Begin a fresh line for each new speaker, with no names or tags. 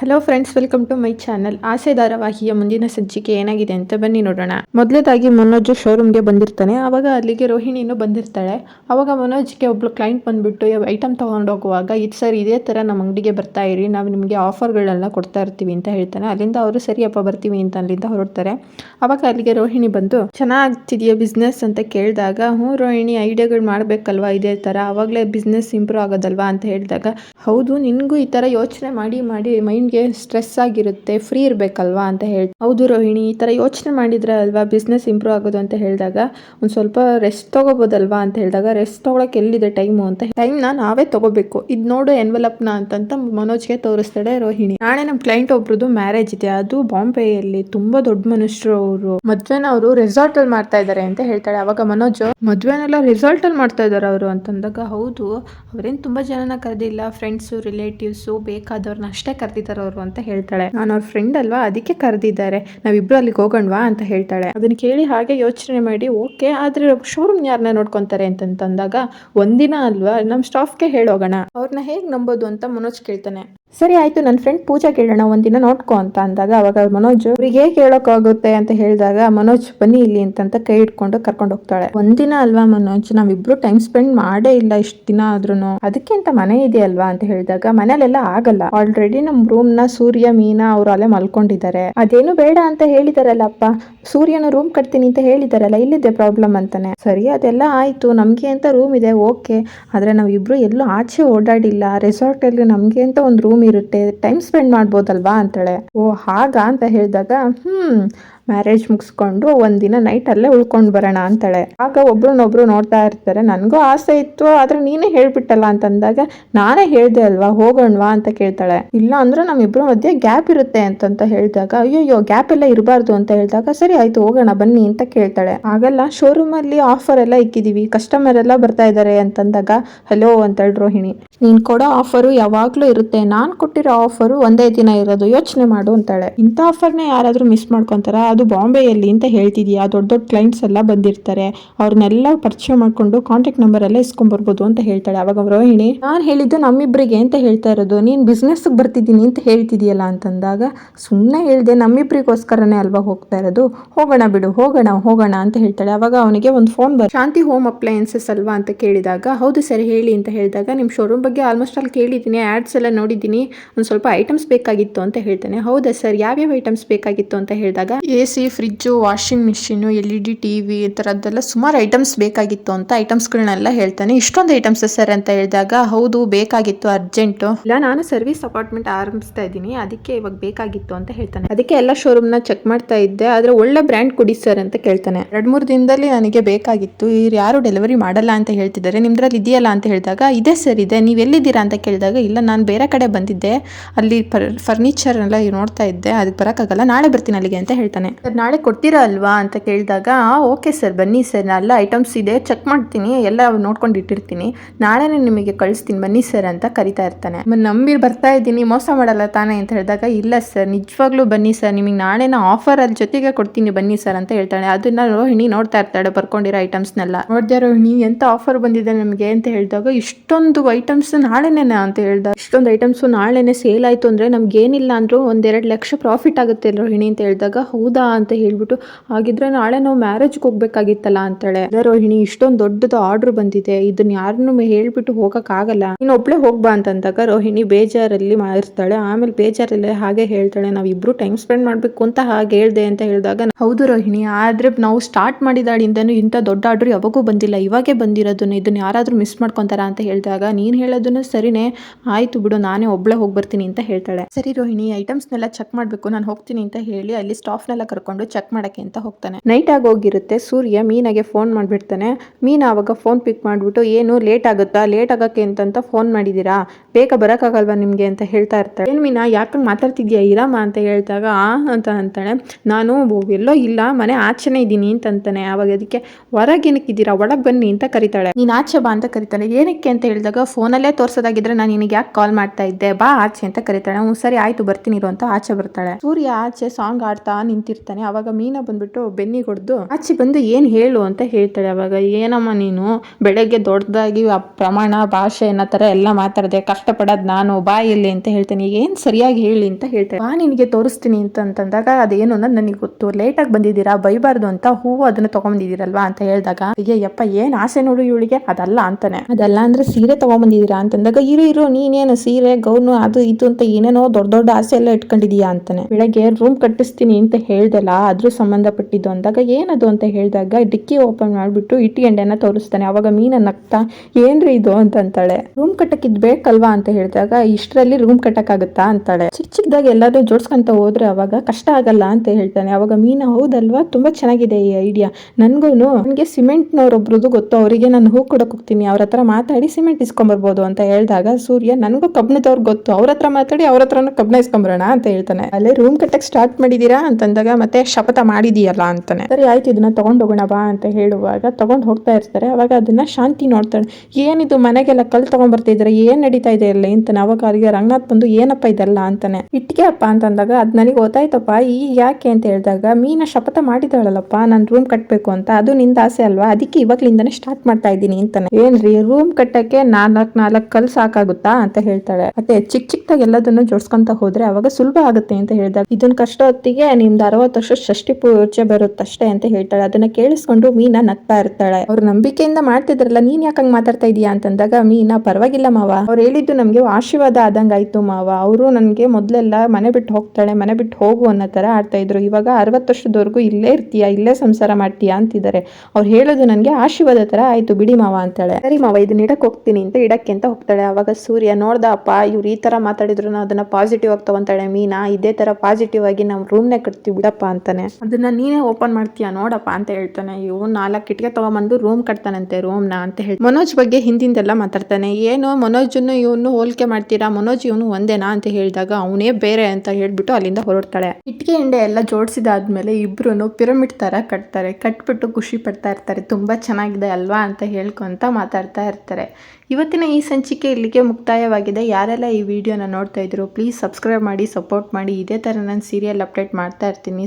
Hello friends welcome to my channel Aase ಧಾರಾವಾಹಿಯ ಮುಂದಿನ ಸಂಚಿಕೆ ಏನಾಗಿದೆ ಅಂತ ಬನ್ನಿ ನೋಡೋಣ. ಮೊದಲೇದಾಗಿ ಮನೋಜ್ ಶೋರೂಮ್ಗೆ ಬಂದಿರ್ತಾನೆ. ಅವಾಗ ಅಲ್ಲಿಗೆ ರೋಹಿಣಿನೂ ಬಂದಿರ್ತಾಳೆ. ಅವಾಗ ಮನೋಜ್ಗೆ ಒಬ್ಳು ಕ್ಲೈಂಟ್ ಬಂದ್ಬಿಟ್ಟು ಐಟಮ್ ತೊಗೊಂಡೋಗುವಾಗ ಇದು ಸರ್ ಇದೇ ಥರ ನಮ್ಮ ಅಂಗಡಿಗೆ ಬರ್ತಾ ಇರಿ. ನಾವು ನಿಮಗೆ ಆಫರ್ಗಳೆಲ್ಲ ಕೊಡ್ತಾ ಇರ್ತೀವಿ ಅಂತ ಹೇಳ್ತಾನೆ. ಅಲ್ಲಿಂದ ಅವರು ಸರಿಯಪ್ಪ ಬರ್ತೀವಿ ಅಂತ ಅಲ್ಲಿಂದ ಹೊರಡ್ತಾರೆ. ಅವಾಗ ಅಲ್ಲಿಗೆ ರೋಹಿಣಿ ಬಂದು, ಚೆನ್ನಾಗ್ತಿದೆಯಾ ಬಿಸ್ನೆಸ್ ಅಂತ ಕೇಳಿದಾಗ, ಹ್ಞೂ ರೋಹಿಣಿ, ಐಡಿಯಾಗಳು ಮಾಡಬೇಕಲ್ವಾ? ಇದೇ ಥರ ಅವಾಗಲೇ ಬಿಸ್ನೆಸ್ ಇಂಪ್ರೂವ್ ಆಗೋದಲ್ವಾ? ಅಂತ ಹೇಳಿದಾಗ, ಹೌದು, ನಿನಗೂ ಈ ಥರ ಯೋಚನೆ ಮಾಡಿ ಮಾಡಿ ಮೈಂಡ್ಗೆ ಸ್ಟ್ರೆಸ್ ಆಗಿರುತ್ತೆ ಫ್ರೀ ಇರಬೇಕಲ್ವಾ ಅಂತ ಹೇಳಿ, ಹೌದು ರೋಹಿಣಿ, ಈ ಥರ ಯೋಚನೆ ಮಾಡಿದ್ರೆ ಅಲ್ವಾ ಬಿಸ್ನೆಸ್ ಇಂಪ್ರೂವ್ ಆಗೋದು ಅಂತ ಹೇಳಿದಾಗ? ಒಂದು ಸ್ವಲ್ಪ ರೆಸ್ಟ್ ತೊಗೋಬೋದಲ್ವಾ ಅಂತ ಹೇಳಿದಾಗ ರೆಸ್ಟ್ ತೊಗೊಳಕ್ಕೆ ಎಲ್ಲಿದೆ ಟೈಮು ಅಂತ ಟೈಮ್ನ ನಾವೇ ತಗೋಬೇಕು. ಇದು ನೋಡು ಎನ್ವಲಪ್ನ ಅಂತಂತ ಮನೋಜ್ಗೆ ತೋರಿಸ್ತಾಳೆ ರೋಹಿಣಿ. ನಾಳೆ ನಮ್ಮ ಕ್ಲೈಂಟ್ ಒಬ್ರದ್ದು ಮ್ಯಾರೇಜ್ ಇದೆ, ಅದು ಬಾಂಬೆಯಲ್ಲಿ ತುಂಬಾ ದೊಡ್ಡ ಮನುಷ್ಯರು ಅವರು. ಮದ್ವೆನ ಅವರು ರೆಸಾರ್ಟ್ ಅಲ್ಲಿ ಮಾಡ್ತಾ ಇದ್ದಾರೆ ಅಂತ ಹೇಳ್ತಾಳೆ ಅವಾಗ ಮನೋಜ್. ಮದ್ವೆನೆಲ್ಲ ರೆಸಾರ್ಟ್ ಅಲ್ಲಿ ಮಾಡ್ತಾ ಇದ್ದಾರೆ ಅವರು ಅಂತಂದಾಗ, ಹೌದು, ಅವ್ರೇನ್ ತುಂಬಾ ಜನನ ಕರೆದಿಲ್ಲ ಫ್ರೆಂಡ್ಸು ರಿಲೇಟಿವ್ಸು ಬೇಕಾದವ್ರನ್ನ ಅಷ್ಟೇ ಕರೆದಿದ್ದಾರೆ ಅವರು ಅಂತ ಹೇಳ್ತಾಳೆ. ನಾನು ಅವ್ರ ಫ್ರೆಂಡ್ ಅಲ್ವಾ? ಅದಕ್ಕೆ ಕರೆದಿದ್ದಾರೆ. ನಾವಿಬ್ರು ಅಲ್ಲಿಗೆ ಹೋಗೋಣವಾ? ಅಂತ ಹೇಳ್ತಾಳೆ. ಅದನ್ನ ಕೇಳಿ ಹಾಗೆ ಯೋಚನೆ ಮಾಡಿ, ಓಕೆ, ಆದ್ರೆ ಶೋರೂಮ್ ಯಾರನ್ನ ನೋಡ್ಕೊಂತಾರೆ? ಅಂತಂದಾಗ ಒಂದಿನ ಅಲ್ವಾ? ನಮ್ಮ ಸ್ಟಾಫ್ಗೆ ಹೇಳೋಗೋಣ. ಅವ್ರನ್ನ ಹೇಗೆ ನಂಬೋದು ಅಂತ ಮನೋಜ್ ಕೇಳ್ತಾನೆ. ಸರಿ ಆಯ್ತು ನನ್ನ ಫ್ರೆಂಡ್ ಪೂಜಾ ಕೇಳೋಣ, ಒಂದಿನ ನೋಡ್ಕೊ ಅಂತ ಅಂದಾಗ ಅವಾಗ ಮನೋಜ್ ಅವ್ರಿಗೆ ಹೇಗೆ ಹೇಳೋಕ್ಕಾಗುತ್ತೆ? ಅಂತ ಹೇಳಿದಾಗ ಮನೋಜ್ ಬನ್ನಿ ಇಲ್ಲಿ ಅಂತಂತ ಕೈ ಇಟ್ಕೊಂಡು ಕರ್ಕೊಂಡು ಹೋಗ್ತಾಳೆ. ಒಂದಿನ ಅಲ್ವಾ ಮನೋಜ್, ನಾವಿಬ್ರು ಟೈಮ್ ಸ್ಪೆಂಡ್ ಮಾಡೇ ಇಲ್ಲ ಇಷ್ಟು ದಿನ ಆದ್ರೂ ಅದಕ್ಕೆ ಅಂತ ಮನೆ ಇದೆ ಅಲ್ವಾ ಅಂತ ಹೇಳಿದಾಗ ಮನೇಲೆಲ್ಲ ಆಗಲ್ಲ. ಆಲ್ರೆಡಿ ನಮ್ ರೂಮ್ನ ಸೂರ್ಯ, ಮೀನಾ ಅವ್ರು ಅಲ್ಲೇ ಮಲ್ಕೊಂಡಿದ್ದಾರೆ. ಅದೇನು ಬೇಡ ಅಂತ ಹೇಳಿದಾರಲ್ಲಪ್ಪ. ಸೂರ್ಯನ ರೂಮ್ ಕಟ್ತೀನಿ ಅಂತ ಹೇಳಿದಾರಲ್ಲ, ಇಲ್ಲಿದೆ ಪ್ರಾಬ್ಲಮ್ ಅಂತಾನೆ. ಸರಿ, ಅದೆಲ್ಲ ಆಯ್ತು. ನಮ್ಗೆ ಅಂತ ರೂಮ್ ಇದೆ ಓಕೆ ಆದ್ರೆ ನಾವಿಬ್ರು ಎಲ್ಲೂ ಆಚೆ ಓಡಾಡಿಲ್ಲ. ರೆಸಾರ್ಟ್ ಅಲ್ಲಿ ನಮ್ಗೆ ಅಂತ ಒಂದು ರೂಮ್ ಇರುತ್ತೆ ಟೈಮ್ ಸ್ಪೆಂಡ್ ಮಾಡ್ಬೋದಲ್ವಾ ಅಂತೇಳೆ. ಓ ಹಾಗ ಅಂತ ಹೇಳಿದಾಗ ಹ್ಮ್ ಮ್ಯಾರೇಜ್ ಮುಗಿಸ್ಕೊಂಡು ಒಂದಿನ ನೈಟ್ ಅಲ್ಲೇ ಉಳ್ಕೊಂಡು ಬರೋಣ ಅಂತಾಳೆ. ಆಗ ಒಬ್ರನ್ನೊಬ್ರು ನೋಡ್ತಾ ಇರ್ತಾರೆ. ನನಗೂ ಆಸೆ ಇತ್ತು, ಆದ್ರೆ ನೀನೇ ಹೇಳ್ಬಿಟ್ಟಲ್ಲ ಅಂತಂದಾಗ, ನಾನೇ ಹೇಳ್ದೆ ಅಲ್ವಾ, ಹೋಗೋಣವಾ ಅಂತ ಕೇಳ್ತಾಳೆ. ಇಲ್ಲ ಅಂದ್ರೆ ನಮ್ಮಿಬ್ರ ಮಧ್ಯೆ ಗ್ಯಾಪ್ ಇರುತ್ತೆ ಅಂತಂತ ಹೇಳಿದಾಗ, ಅಯ್ಯೋಯ್ಯೋ ಗ್ಯಾಪ್ ಎಲ್ಲ ಇರಬಾರ್ದು ಅಂತ ಹೇಳಿದಾಗ, ಸರಿ, ಆಯ್ತು, ಹೋಗೋಣ, ಬನ್ನಿ ಅಂತ ಕೇಳ್ತಾಳೆ. ಆಗಲ್ಲ ಶೋರೂಮ್ ಅಲ್ಲಿ ಆಫರ್ ಎಲ್ಲ ಇಕ್ಕಿದೀವಿ. ಕಸ್ಟಮರ್ ಎಲ್ಲ ಬರ್ತಾ ಇದ್ದಾರೆ ಅಂತಂದಾಗ ಹಲೋ ಅಂತ ರೋಹಿಣಿ. ನೀನ್ ಕೊಡೋ ಆಫರು ಯಾವಾಗ್ಲೂ ಇರುತ್ತೆ. ನಾನ್ ಕೊಟ್ಟಿರೋ ಆಫರು ಒಂದೇ ದಿನ ಇರೋದು. ಯೋಚನೆ ಮಾಡು ಅಂತಾಳೆ. ಇಂಥ ಆಫರ್ನ ಯಾರಾದ್ರೂ ಮಿಸ್ ಮಾಡ್ಕೊಂತಾರ? ಅದು ಬಾಂಬೆಯಲ್ಲಿ ಅಂತ ಹೇಳ್ತಿದೀಯಾ? ದೊಡ್ಡ ದೊಡ್ಡ ಕ್ಲೈಂಟ್ಸ್ ಎಲ್ಲ ಬಂದಿರ್ತಾರೆ. ಅವ್ರನ್ನೆಲ್ಲ ಪರಿಚಯ ಮಾಡ್ಕೊಂಡು ಕಾಂಟ್ಯಾಕ್ಟ್ ನಂಬರ್ ಎಲ್ಲ ಇಸ್ಕೊಂಡ್ಬರ್ಬೋದು ಅಂತ ಹೇಳ್ತಾಳೆ. ಅವಾಗ ರೋಹಿಣಿ, ನಾನು ಹೇಳಿದ್ದು ನಮ್ಮಿಬ್ಬರಿಗೆ ಅಂತ ಹೇಳ್ತಾ ಇರೋದು. ನೀನು ಬಿಸ್ನೆಸ್ಗೆ ಬರ್ತಿದ್ದೀನಿ ಅಂತ ಹೇಳ್ತಿದೀಯಲ್ಲ? ಅಂತಂದಾಗ ಸುಮ್ಮನೆ ಹೇಳಿದೆ. ನಮ್ಮಿಬ್ರಿಗೋಸ್ಕರನೇ ಅಲ್ವಾ ಹೋಗ್ತಾ ಇರೋದು? ಹೋಗೋಣ ಬಿಡು. ಹೋಗೋಣ ಹೋಗೋಣ ಅಂತ ಹೇಳ್ತಾಳೆ. ಅವಾಗ ಅವನಿಗೆ ಒಂದು ಫೋನ್ ಬರ್, ಶಾಂತಿ ಹೋಮ್ ಅಪ್ಲಯನ್ಸಸ್ ಅಲ್ವಾ? ಅಂತ ಕೇಳಿದಾಗ, ಹೌದು ಸರ್, ಹೇಳಿ ಅಂತ ಹೇಳಿದಾಗ ನಿಮ್ಮ ಶೋರೂಮ್ ಬಗ್ಗೆ ಆಲ್ಮೋಸ್ಟ್ ಅಲ್ಲಿ ಕೇಳಿದ್ದೀನಿ. ಆ್ಯಡ್ಸ್ ಎಲ್ಲ ನೋಡಿದ್ದೀನಿ. ಒಂದು ಸ್ವಲ್ಪ ಐಟಮ್ಸ್ ಬೇಕಾಗಿತ್ತು ಅಂತ ಹೇಳ್ತಾನೆ. ಹೌದಾ ಸರ್, ಯಾವ್ಯಾವ ಐಟಮ್ಸ್ ಬೇಕಾಗಿತ್ತು? ಅಂತ ಹೇಳಿದಾಗ, A C fridge washing machine L E D T V ಈ ಥರದ್ದೆಲ್ಲ ಸುಮಾರು ಐಟಮ್ಸ್ ಬೇಕಾಗಿತ್ತು ಅಂತ ಐಟಮ್ಸ್ಗಳನ್ನೆಲ್ಲ ಹೇಳ್ತಾನೆ. ಇಷ್ಟೊಂದು ಐಟಮ್ಸ್ ಸರ್ ಅಂತ ಹೇಳಿದಾಗ ಹೌದು ಬೇಕಾಗಿತ್ತು ಅರ್ಜೆಂಟು. ಇಲ್ಲ ನಾನು ಸರ್ವಿಸ್ ಅಪಾರ್ಟ್ಮೆಂಟ್ ಆರಂಭಿಸ್ತಾ ಇದ್ದೀನಿ ಅದಕ್ಕೆ ಇವಾಗ ಬೇಕಾಗಿತ್ತು ಅಂತ ಹೇಳ್ತಾನೆ. ಅದಕ್ಕೆ ಎಲ್ಲ ಶೋರೂಮ್ನ ಚೆಕ್ ಮಾಡ್ತಾ ಇದ್ದೆ ಆದ್ರೆ ಒಳ್ಳೆ ಬ್ರ್ಯಾಂಡ್ ಕೊಡಿ ಸರ್ ಅಂತ ಕೇಳ್ತಾನೆ. ಎರಡು ಮೂರು ದಿನದಲ್ಲಿ ನನಗೆ ಬೇಕಾಗಿತ್ತು ಇವ್ರು ಯಾರು ಡೆಲಿವರಿ ಮಾಡಲ್ಲ ಅಂತ ಹೇಳ್ತಿದ್ದಾರೆ ನಿಮ್ದ್ರಲ್ಲಿ ಇದೆಯಲ್ಲ ಅಂತ ಹೇಳಿದಾಗ ಇದೆ ಸರ್ ಇದೆ ನೀವು ಎಲ್ಲಿದ್ದೀರಾ ಅಂತ ಕೇಳಿದಾಗ ಇಲ್ಲ ನಾನು ಬೇರೆ ಕಡೆ ಬಂದಿದ್ದೆ ಅಲ್ಲಿ ಫರ್ನಿಚರ್ ಎಲ್ಲ ನೋಡ್ತಾ ಇದ್ದೆ ಅದಕ್ಕೆ ಬರೋಕ್ಕಾಗಲ್ಲ ನಾಳೆ ಬರ್ತೀನಿ ಅಲ್ಲಿಗೆ ಅಂತ ಹೇಳ್ತಾನೆ. ಸರ್, ನಾಳೆ ಕೊಡ್ತೀರಾ ಅಲ್ವಾ ಅಂತ ಕೇಳಿದಾಗ ಓಕೆ ಸರ್, ಬನ್ನಿ ಸರ್ ಎಲ್ಲ ಐಟಮ್ಸ್ ಇದೆ, ಚೆಕ್ ಮಾಡ್ತೀನಿ, ಎಲ್ಲ ನೋಡ್ಕೊಂಡು ಇಟ್ಟಿರ್ತೀನಿ. ನಾಳೆನೇ ನಿಮಗೆ ಕಳಿಸ್ತೀನಿ, ಬನ್ನಿ ಸರ್ ಅಂತ ಕರಿತಾ ಇರ್ತಾನೆ. ನಂಬಿ ಬರ್ತಾ ಇದ್ದೀನಿ, ಮೋಸ ಮಾಡಲ್ಲ ತಾನೇ ಅಂತ ಹೇಳಿದಾಗ, ಇಲ್ಲ ಸರ್, ನಿಜವಾಗ್ಲೂ ಬನ್ನಿ ಸರ್, ನಿಮಗೆ ನಾಳೆನ ಆಫರ್ ಅಲ್ಲಿ ಜೊತೆಗೆ ಕೊಡ್ತೀನಿ, ಬನ್ನಿ ಸರ್ ಅಂತ ಹೇಳ್ತಾಳೆ. ಅದನ್ನ ರೋಹಿಣಿ ನೋಡ್ತಾ ಇರ್ತಾಳೆ ಬರ್ಕೊಂಡಿರೋ ಐಟಮ್ಸ್ನೆಲ್ಲ. ನೋಡ್ದೆ ರೋಹಿಣಿ, ಎಂತ ಆಫರ್ ಬಂದಿದೆ ನಮಗೆ? ಅಂತ ಹೇಳಿದಾಗ, ಇಷ್ಟೊಂದು ಐಟಮ್ಸ್ ನಾಳೆನೇನಾ? ಅಂತ ಹೇಳ್ದಾಗ, ಇಷ್ಟೊಂದು ಐಟಮ್ಸ್ ನಾಳೆನೆ ಸೇಲ್ ಆಯ್ತು ಅಂದ್ರೆ ನಮ್ಗೆ ಏನಿಲ್ಲ ಅಂದ್ರೂ ಒಂದೆರಡು ಲಕ್ಷ ಪ್ರಾಫಿಟ್ ಆಗುತ್ತೆ ರೋಹಿಣಿ ಅಂತ ಹೇಳಿದಾಗ, ಹೌದಾ ಅಂತ ಹೇಳ್ಬಿಟ್ಟು, ಹಾಗಿದ್ರೆ ನಾಳೆ ನಾವು ಮ್ಯಾರೇಜ್ಗೆ ಹೋಗ್ಬೇಕಾಗಿತ್ತಲ್ಲ ಅಂತಾಳೆ. ರೋಹಿಣಿ, ಇಷ್ಟೊಂದು ದೊಡ್ಡದು ಆರ್ಡರ್ ಬಂದಿದೆ. ಇದನ್ನ ಯಾರನ್ನು ಹೇಳ್ಬಿಟ್ಟು ಹೋಗಕ್ಕಾಗಲ್ಲ. ನೀನು ಒಬ್ಳೆ ಹೋಗ್ಬಾ ಅಂತಂದಾಗ ರೋಹಿಣಿ ಬೇಜಾರಲ್ಲಿ ಮಾಡಿರ್ತಾಳೆ ಆಮೇಲೆ ಬೇಜಾರಲ್ಲಿ ಹಾಗೆ ಹೇಳ್ತಾಳೆ ನಾವಿಬ್ರು ಟೈಮ್ ಸ್ಪೆಂಡ್ ಮಾಡ್ಬೇಕು ಅಂತ ಹಾಗೆ ಹೇಳ್ದೆ ಅಂತ ಹೇಳಿದಾಗ, ಹೌದು ರೋಹಿಣಿ, ಆದ್ರೆ ನಾವು ಸ್ಟಾರ್ಟ್ ಮಾಡಿದಾಳಿಂದನೂ ಇಂಥ ದೊಡ್ಡ ಆರ್ಡರ್ ಯಾವಾಗೂ ಬಂದಿಲ್ಲ. ಇವಾಗೆ ಬಂದಿರೋದನ್ನ ಇದನ್ನ ಯಾರಾದ್ರೂ ಮಿಸ್ ಮಾಡ್ಕೊಂತಾರ ಅಂತ ಹೇಳಿದಾಗ, ನೀನ್ ಹೇಳೋದನ್ನ ಸರಿನೇ. ಆಯ್ತು ಬಿಡು, ನಾನೇ ಒಬ್ಳೆ ಹೋಗ್ಬರ್ತೀನಿ ಅಂತ ಹೇಳ್ತಾಳೆ. ಸರಿ ರೋಹಿಣಿ, ಐಟಮ್ಸ್ನೆಲ್ಲ ಚೆಕ್ ಮಾಡ್ಬೇಕು. ನಾನು ಹೋಗ್ತೀನಿ ಅಂತ ಹೇಳಿ ಅಲ್ಲಿ ಸ್ಟಾಫ್ನೆಲ್ಲ ಕರ್ಕೊಂಡು ಚೆಕ್ ಮಾಡೋಕ್ಕೆ ಅಂತ ಹೋಗ್ತಾನೆ. ನೈಟ್ ಆಗಿ ಹೋಗಿರುತ್ತೆ. ಸೂರ್ಯ ಮೀನಾಗೆ ಫೋನ್ ಮಾಡಿಬಿಡ್ತಾನೆ. ಮೀನಾ ಅವಾಗ ಫೋನ್ ಪಿಕ್ ಮಾಡ್ಬಿಟ್ಟು, ಏನು ಲೇಟ್ ಆಗುತ್ತಾ? ಲೇಟ್ ಆಗೋಕ್ಕೆ ಅಂತಂತ ಫೋನ್ ಮಾಡಿದ್ದೀರಾ ಬೇಗ ಬರೋಕ್ಕಾಗಲ್ವಾ ನಿಮಗೆ? ಅಂತ ಹೇಳ್ತಾ ಇರ್ತಾರೆ ಏನು ಮೀನಾ ಯಾಕಂಗೆ ಮಾತಾಡ್ತಿದ್ಯಾ? ಇರಮ್ಮ ಅಂತ ಹೇಳಿದಾಗ, ಆ ಅಂತ ಅಂತಾಳೆ. ನಾನು ಎಲ್ಲೋ ಇಲ್ಲ, ಮನೆ ಆಚೆನೇ ಇದ್ದೀನಿ ಅಂತಂತಾನೆ ಅವಾಗ ಅದಕ್ಕೆ, ಹೊರಗೆ ಇದ್ದೀರಾ? ಒಳಗೆ ಬನ್ನಿ ಅಂತ ಕರಿತಾಳೆ. ನೀನು ಆಚೆ ಬಾ ಅಂತ ಕರಿತಾಳೆ. ಏನಕ್ಕೆ? ಅಂತ ಹೇಳಿದಾಗ ಫೋನಲ್ಲೇ ತೋರಿಸೋದಾಗಿದ್ರೆ ನಾನು ನಿನಗೆ ಯಾಕೆ ಕಾಲ್ ಮಾಡ್ತಾ ಇದ್ದೆ? ಬಾ ಆಚೆ ಅಂತ ಕರಿತಾಳೆ. ಹ್ಞೂ, ಸರಿ, ಆಯ್ತು, ಬರ್ತೀನಿ ಇರೋ ಅಂತ ಆಚೆ ಬರ್ತಾಳೆ. ಸೂರ್ಯ ಆಚೆ ಸಾಂಗ್ ಆಡ್ತಾ ನಿಂತಿರ್ತಾನೆ ಬಂದಿರ್ತಾನೆ ಅವಾಗ ಮೀನಾ ಬಂದ್ಬಿಟ್ಟು ಬೆನ್ನಿಗೆ ಹೊಡೆದು, ಆಚೆ ಬಂದು ಏನ್ ಹೇಳು? ಅಂತ ಹೇಳ್ತಾಳೆ ಅವಾಗ. ಏನಮ್ಮ ನೀನು? ಬೆಳಗ್ಗೆ ದೊಡ್ಡದಾಗಿ ಆ ಪ್ರಮಾಣ, ಭಾಷೆ ಅನ್ನೋ ತರ ಎಲ್ಲ ಮಾತಾಡದೆ, ಕಷ್ಟಪಡೋದು ನಾನು ಬಾ ಇಲ್ಲಿ ಅಂತ ಹೇಳ್ತೇನೆ. ಏನು ಸರಿಯಾಗಿ ಹೇಳಿ? ಅಂತ ಹೇಳ್ತಾಳೆ. ಬಾ, ನಿನಗೆ ತೋರಿಸ್ತೀನಿ, ಅಂತ ಅಂತಂದಾಗ, ಅದೇನು ಅನ್ನೋದು ನನಗೆ ಗೊತ್ತು. ಲೇಟಾಗಿ ಬಂದಿದ್ದೀರಾ? ಬೈಬಾರ್ದು ಅಂತ ಹೂವು ಅದನ್ನ ತಗೊಂಬಂದಿದ್ದೀರಲ್ವಾ? ಅಂತ ಹೇಳಿದಾಗ ಅಯ್ಯಪ್ಪ ಏನ್ ಆಸೆ ನೋಡು ಇವಳಿಗೆ? ಅದಲ್ಲ, ಅಂತಾನೆ. ಅದಲ್ಲ ಅಂದ್ರೆ ಸೀರೆ ತಗೊಂಬಂದಿದ್ದೀರಾ? ಅಂತಂದಾಗ ಇರು ಇರು, ನೀನೇನು ಸೀರೆ, ಗೌನು, ಅದು ಇದು ಅಂತ ಏನೇನೋ ದೊಡ್ಡ ದೊಡ್ಡ ಆಸೆ ಎಲ್ಲ ಇಟ್ಕೊಂಡಿದೀಯಾ ಅಂತಾನೆ. ಬೆಳಗ್ಗೆ ರೂಮ್ ಕಟ್ಟಿಸ್ತೀನಿ, ಅಂತ ಹೇಳ್ದಲ್ಲ ಅದ್ರ ಸಂಬಂಧಪಟ್ಟಿದ್ದು ಅಂದಾಗ ಏನದು ಅಂತ ಹೇಳಿದಾಗ ಡಿಕ್ಕಿ ಓಪನ್ ಮಾಡ್ಬಿಟ್ಟು ಇಟ್ಟಿಗೆಂಡೆನ ತೋರಿಸ್ತಾನೆ. ಅವಾಗ ಮೀನ ನಗ್ತಾ, ಏನ್ರಿ ಇದು? ಅಂತ ಅಂತಾಳೆ. ರೂಮ್ ಕಟ್ಟಕ್ಕಿದ್ ಬೇಕಲ್ವಾ? ಅಂತ ಹೇಳಿದಾಗ, ಇಷ್ಟರಲ್ಲಿ ರೂಮ್ ಕಟ್ಟಕ್ಕಾಗುತ್ತಾ? ಅಂತಾಳೆ. ಚಿಕ್ಕ ಚಿಕ್ಕದಾಗ ಎಲ್ಲಾದ್ರೂ ಜೋಡ್ಸ್ಕೊಂತ ಹೋದ್ರೆ ಅವಾಗ ಕಷ್ಟ ಆಗಲ್ಲ ಅಂತ ಹೇಳ್ತಾನೆ. ಅವಾಗ ಮೀನ, ಹೌದಲ್ವಾ? ತುಂಬಾ ಚೆನ್ನಾಗಿದೆ ಈ ಐಡಿಯಾ ನನ್ಗೂನು, ನನ್ಗೆ ಸಿಮೆಂಟ್ನವ್ರೊಬ್ರದ್ದು ಗೊತ್ತು. ಅವರಿಗೆ ನಾನು ಹೂ ಕೊಡಕ್ ಹೋಗ್ತೀನಿ. ಅವ್ರ ಹತ್ರ ಮಾತಾಡಿ ಸಿಮೆಂಟ್ ಇಸ್ಕೊಂಬರ್ಬೋದು ಅಂತ ಹೇಳಿದಾಗ ಸೂರ್ಯ, ನನಗೂ ಕಬ್ಬಣದವ್ರಿಗೆ ಗೊತ್ತು. ಅವ್ರ ಹತ್ರ ಮಾತಾಡಿ ಅವ್ರ ಹತ್ರನೂ ಕಬ್ಬಣ ಇಸ್ಕೊಂಬರೋಣ? ಅಂತ ಹೇಳ್ತಾನೆ. ಅಲ್ಲೇ ರೂಮ್ ಕಟ್ಟಕ್ ಸ್ಟಾರ್ಟ್ ಮಾಡಿದೀರಾ? ಅಂತಂದಾಗ ಮತ್ತೆ ಶಪಥ ಮಾಡಿದೀಯಲ್ಲ ಅಂತಾನೆ. ಸರಿ, ಆಯ್ತು, ಇದನ್ನ ತಗೊಂಡು ಹೋಗೋಣ ಬಾ ಅಂತ ಹೇಳುವಾಗ ತಗೊಂಡು ಹೋಗ್ತಾ ಇರ್ತಾರೆ. ಅವಾಗ ಅದನ್ನ ಶಾಂತಿ ನೋಡ್ತಾಳೆ. ಏನಿದು, ಮನೆಗೆಲ್ಲ ಕಲ್ ತಗೊಂಡ್ ಬರ್ತಿದ್ರೆ ಏನ್ ನಡೀತಾ ಇದೆ ಅಲ್ಲಿ ಅಂತಾನೆ. ಅವಾಗ ಅವರಿಗೆ ರಂಗನಾಥ್ ಬಂದು, ಏನಪ್ಪ ಇದೆಲ್ಲ ಅಂತಾನೆ. ಇಟ್ಟಿಗೆ ಅಪ್ಪ ಅಂತಂದಾಗ, ಅದ್ ನನಗೆ ಗೊತ್ತಾಯ್ತಪ್ಪ, ಈ ಯಾಕೆ ಅಂತ ಹೇಳಿದಾಗ, ಮೀನ ಶಪಥ ಮಾಡಿದಾಳಲ್ಲಪ್ಪ ನಾನು ರೂಮ್ ಕಟ್ಟಬೇಕು ಅಂತ. ಅದು ನಿಂದ ಆಸೆ ಅಲ್ವಾ? ಅದಕ್ಕೆ ಇವಾಗ್ಲಿಂದಾನೆ ಸ್ಟಾರ್ಟ್ ಮಾಡ್ತಾ ಇದ್ದೀನಿ ಅಂತಾನೆ. ಏನ್ರಿ ರೂಮ್ ಕಟ್ಟಕ್ಕೆ ನಾಲ್ಕ್ ನಾಲ್ಕ್ ಕಲ್ ಸಾಕಾಗುತ್ತಾ ಅಂತ ಹೇಳ್ತಾಳೆ. ಮತ್ತೆ ಚಿಕ್ಕ ಚಿಕ್ಕದಾಗಿ ಎಲ್ಲದನ್ನು ಜೋಡ್ಸ್ಕೊಂತ ಹೋದ್ರೆ ಅವಾಗ ಸುಲಭ ಆಗುತ್ತೆ ಅಂತ ಹೇಳಿದಾಗ ಇದನ್ನ ಕಷ್ಟ ಹೊತ್ತಿಗೆ ನಿಮ್ದು ವರ್ಷ ಷಷ್ಟಿ ಪೂಜೆ ಬರುತ್ತಷ್ಟೇ ಅಂತ ಹೇಳ್ತಾಳೆ. ಅದನ್ನ ಕೇಳಿಸ್ಕೊಂಡು ಮೀನಾ ನಗ್ತಾ ಇರ್ತಾಳೆ. ಅವ್ರ ನಂಬಿಕೆಯಿಂದ ಮಾಡ್ತಿದ್ರಲ್ಲ, ನೀನ್ ಯಾಕಂಗ್ ಮಾತಾಡ್ತಾ ಇದೀಯಾ ಅಂತಂದಾಗ, ಮೀನಾ, ಪರವಾಗಿಲ್ಲ ಮಾವ. ಅವ್ರು ಹೇಳಿದ್ದು ನಮ್ಗೆ ಆಶೀರ್ವಾದ ಆದಂಗ ಆಯ್ತು ಮಾವ. ಅವರು ನನ್ಗೆ ಮೊದ್ಲೆಲ್ಲ ಮನೆ ಬಿಟ್ಟು ಹೋಗ್ತಾಳೆ, ಮನೆ ಬಿಟ್ಟು ಹೋಗು ಅನ್ನೋ ತರ ಆಡ್ತಾ ಇದ್ರು. ಇವಾಗ ಅರವತ್ತು ವರ್ಷದವರೆಗೂ ಇಲ್ಲೇ ಇರ್ತೀಯ? ಇಲ್ಲೇ ಸಂಸಾರ ಮಾಡ್ತೀಯಾ? ಅಂತಿದ್ದಾರೆ ಅವ್ರು ಹೇಳೋದು ನನಗೆ ಆಶೀರ್ವಾದ ತರ ಆಯ್ತು, ಬಿಡಿ ಮಾವ, ಅಂತಾಳೆ. ಸರಿ ಮಾವ ಇದನ್ನ ಇಡಕ್ ಹೋಗ್ತೀನಿ ಅಂತ ಇಡಕ್ಕೆ ಅಂತ ಹೋಗ್ತಾಳೆ. ಅವಾಗ ಸೂರ್ಯ ನೋಡ್ದ ಅಪ್ಪ ಇವ್ರು ಈ ತರ ಮಾತಾಡಿದ್ರು ಅದನ್ನ ಪಾಸಿಟಿವ್ ಆಗಿ ತಗೊಂತಾಳೆ ಮೀನಾ. ಇದೇ ತರ ಪಾಸಿಟಿವ್ ಆಗಿ ನಾವು ರೂಮ್ನೇ ಕಟ್ತೀವಿ. ಬಿಡಪ್ಪ ಅಂತಾನೆ. ಅದನ್ನ ನೀನೇ ಓಪನ್ ಮಾಡ್ತೀಯಾ? ನೋಡಪ್ಪ ಅಂತ ಹೇಳ್ತಾನೆ. ಇವು ನಾಲ್ಕು ಕಿಟಕಿ ತಗೊಂಬಂದು ರೂಮ್ ಕಟ್ತಾನಂತೆ ರೂಮ್ನ ಅಂತ ಹೇಳಿ ಮನೋಜ್ ಬಗ್ಗೆ ಹಿಂದಿಂದೆಲ್ಲ ಮಾತಾಡ್ತಾನೆ. ಏನು ಮನೋಜನ್ನು ಇವನು ಹೋಲಿಕೆ ಮಾಡ್ತೀರಾ? ಮನೋಜ್ ಇವನು ಒಂದೇನಾ ಅಂತ ಹೇಳಿದಾಗ ಅವನೇ ಬೇರೆ ಅಂತ ಹೇಳ್ಬಿಟ್ಟು ಅಲ್ಲಿಂದ ಹೊರಡ್ತಾಳೆ. ಇಟ್ಕೆ ಹಿಂಡೆ ಎಲ್ಲ ಜೋಡಿಸಿದಾದ್ಮೇಲೆ ಇಬ್ರು ಪಿರಮಿಡ್ ತರ ಕಟ್ತಾರೆ. ಕಟ್ಬಿಟ್ಟು ಖುಷಿ ಪಡ್ತಾ ಇರ್ತಾರೆ. ತುಂಬಾ ಚೆನ್ನಾಗಿದೆ ಅಲ್ವಾ ಅಂತ ಹೇಳ್ಕೊಂತ ಮಾತಾಡ್ತಾ ಇರ್ತಾರೆ. ಇವತ್ತಿನ ಈ ಸಂಚಿಕೆ ಇಲ್ಲಿಗೆ ಮುಕ್ತಾಯವಾಗಿದೆ. ಯಾರೆಲ್ಲ ಈ ವಿಡಿಯೋನ ನೋಡ್ತಾ ಇದ್ರು ಪ್ಲೀಸ್ ಸಬ್ಸ್ಕ್ರೈಬ್ ಮಾಡಿ ಸಪೋರ್ಟ್ ಮಾಡಿ. ಇದೇ ಥರ ನಾನು ಸೀರಿಯಲ್ ಅಪ್ಡೇಟ್ ಮಾಡ್ತಾ ಇರ್ತೀನಿ.